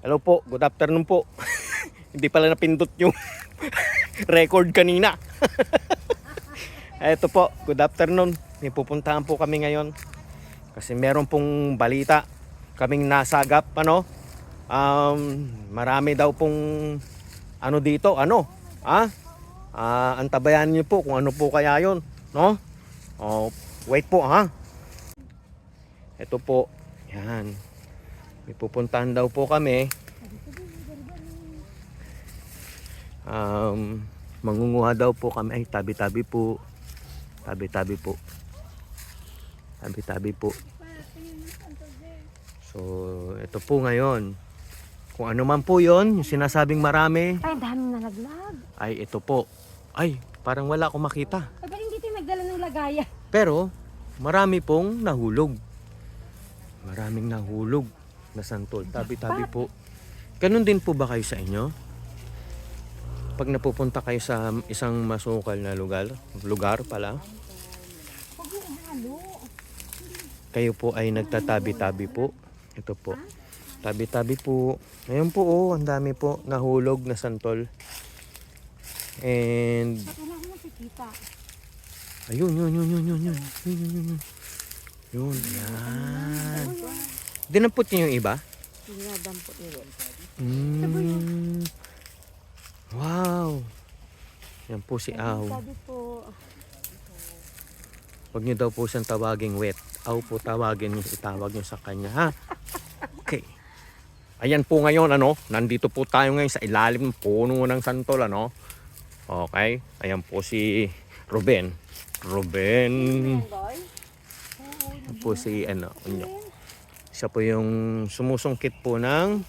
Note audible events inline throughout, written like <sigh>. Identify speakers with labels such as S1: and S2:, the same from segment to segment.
S1: Hello po, good afternoon po. <laughs> Hindi pala napindot yung <laughs> record kanina. <laughs> Ito po, good afternoon. May pupuntahan po kami ngayon. Kasi meron pong balita. Kaming nasagap, ano? Um, marami daw pong ano dito, ano? Ah? Ah, antabayan niyo po kung ano po kaya 'yon, no? Oh, wait po ha. Ito po. Yan. May pupuntahan daw po kami. Um, mangunguha daw po kami. Ay, tabi-tabi po. Tabi-tabi po. Tabi-tabi po. So, ito po ngayon. Kung ano man po yon, yung sinasabing marami,
S2: Ay, daming nalaglag.
S1: ay ito po. Ay, parang wala akong makita.
S2: Ay, ba't hindi tayo nagdala ng lagaya?
S1: Pero, marami pong nahulog. Maraming nahulog na santol. Tabi-tabi po. Ganon din po ba kayo sa inyo? Pag napupunta kayo sa isang masukal na lugar, lugar pala, kayo po ay nagtatabi-tabi po. Ito po. Tabi-tabi po. Ngayon po oh, ang dami po nahulog na santol. And? Ayun, yun, yun, yun, yun, yun. Yun, yun, yun, yun. Yun, yan. Dinampot niyo yung iba?
S2: Dinadampo nila.
S1: Mm. Wow. Yan po si Aw.
S2: Sabi po,
S1: Huwag niyo daw po siyang tawaging wet. Aw po tawagin niyo, itawag niyo sa kanya, ha? Okay. Ayan po ngayon, ano, nandito po tayo ngayon sa ilalim ng puno ng santol, ano? Okay. Ayan po si Ruben. Ruben.
S2: boy.
S1: Yan po si ano, unyo. Siya po yung sumusungkit po ng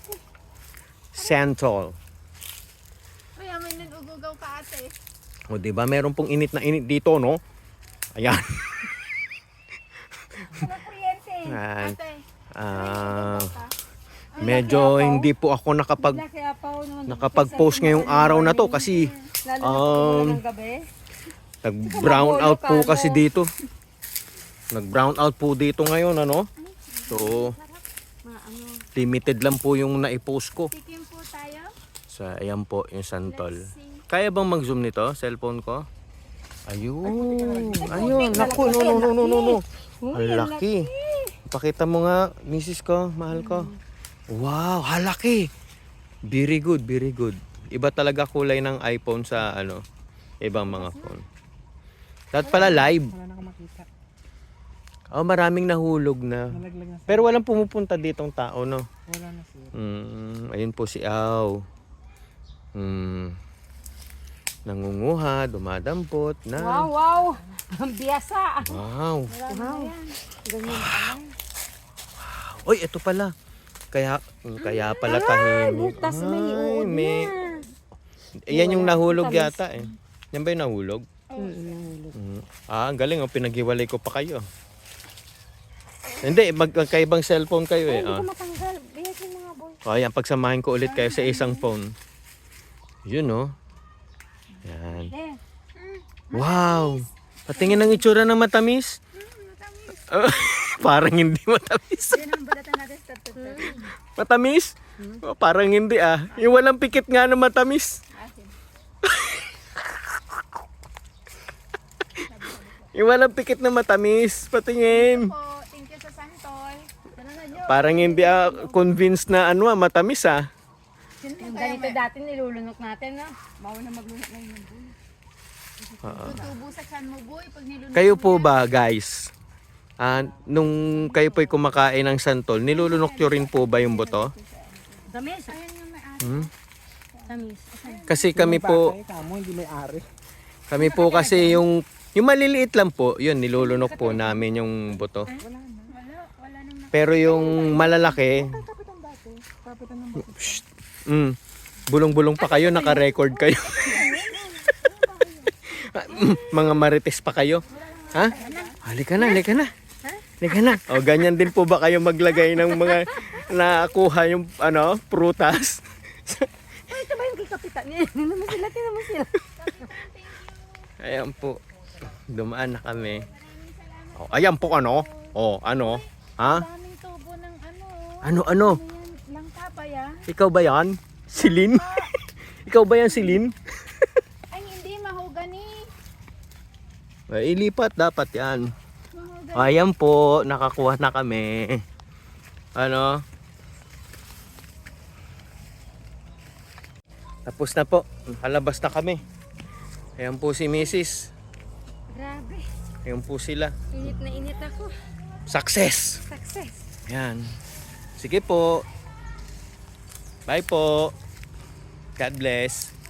S1: santol.
S3: Kaya may nagugugaw ka ate.
S1: O di ba meron pong init na init dito, no? Ayan.
S2: Ano kuryente? <laughs>
S1: Ayan.
S3: Ate.
S1: Ah, medyo hindi po ako nakapag
S2: pa
S1: nakapag-post ngayong araw na to kasi um, nag-brown out po kasi dito. Nag-brown out po dito ngayon, ano? So,
S2: Ma, ano,
S1: limited lang po yung na-post ko.
S3: Tikim po tayo.
S1: So, ayan po yung santol. Kaya bang mag-zoom nito? Cellphone ko? Ayun. Ayun. Naku, no, no, no, no, no, no. Ang laki. Pakita mo nga, misis ko, mahal ko. Wow, halaki. Very good, very good. Iba talaga kulay ng iPhone sa ano, ibang mga phone. Dapat pala live.
S4: Wala na makita.
S1: Oh, maraming nahulog na.
S4: Nalaglag na.
S1: Pero walang pumupunta ditong tao, no?
S4: Wala na sir.
S1: Mm, ayun po si Aw. Mm, nangunguha, dumadampot na.
S2: wow, wow. Ang biyasa.
S1: Wow.
S2: Wow. Ganyan pala.
S1: Oy, ito pala. Kaya kaya pala tahimik.
S2: Butas may
S1: Ay,
S2: uod
S1: may-
S2: na.
S1: Yan yung nahulog
S2: Tamis.
S1: yata eh. Yan ba yung nahulog?
S2: Mm,
S1: Mm. Ah, ang galing oh, pinaghiwalay ko pa kayo. Hindi, mag magkaibang cellphone kayo eh.
S2: Ay, hindi
S1: Ah.
S2: ko matanggal. Biyasin mo nga, boy.
S1: O, ayan, pagsamahin ko ulit kayo sa isang phone. Yun, oh. Yan.
S2: Eh,
S1: Wow! Patingin ng itsura ng matamis. <laughs> parang hindi matamis.
S3: Yan ang balatan natin sa.
S1: Matamis? Oh, parang hindi ah. Yung walang pikit nga na matamis. <laughs> Yung walang pikit na matamis. Patingin.
S3: Po, thank you sa santol. Talaga nyo.
S1: Parang hindi ah, convinced na ano ah, matamis ah.
S2: yung ganito dati nilulunok natin, no?
S3: Bawal na maglunok na yun. Tutubo sa chan mo boy pag nilunok
S1: Kayo po ba guys? Ah, nung kayo po'y kumakain ng santol, nilulunok nyo rin po ba yung buto?
S2: Tamis.
S3: Ayan yung may ate.
S1: Hmm? Kasi kami po,
S4: kamo, hindi may ari.
S1: Kami po kasi yung yung maliliit lang po, yun nilulunok po namin yung buto.
S3: Wala,
S1: Pero yung malalaki,
S4: Kapitan dati. Kapitan ng bato.
S1: Shh. mm, bulong-bulong pa kayo, naka-record kayo. <laughs> Mga marites pa kayo. Ha? Halika na, halika na. Halika na. O ganyan din po ba kayo maglagay ng mga nakuha yung ano, prutas?
S2: Ay, ito ba yung kay Kapitan? <laughs> Tingnan mo sila, tingnan mo sila.
S1: Ayan po. Dumaan na kami. O, ayan po ano? O, ano? Ha?
S3: Ano.
S1: Ano,
S3: lang kapay ah.
S1: Ikaw ba yan? Si Lin? <laughs> Ikaw ba yan si Lin? <laughs>
S3: Ay, hindi. Mahogani.
S1: Ay, ilipat dapat yan.
S3: Mahogani.
S1: Ayan po, nakakuha na kami. Ano? Tapos na po. Halabas na kami. Ayan po si Mrs.
S2: Grabe.
S1: Ayan po sila.
S2: Init na init ako.
S1: Success!
S2: Success.
S1: Ayan. Sige po. Bye po. God bless.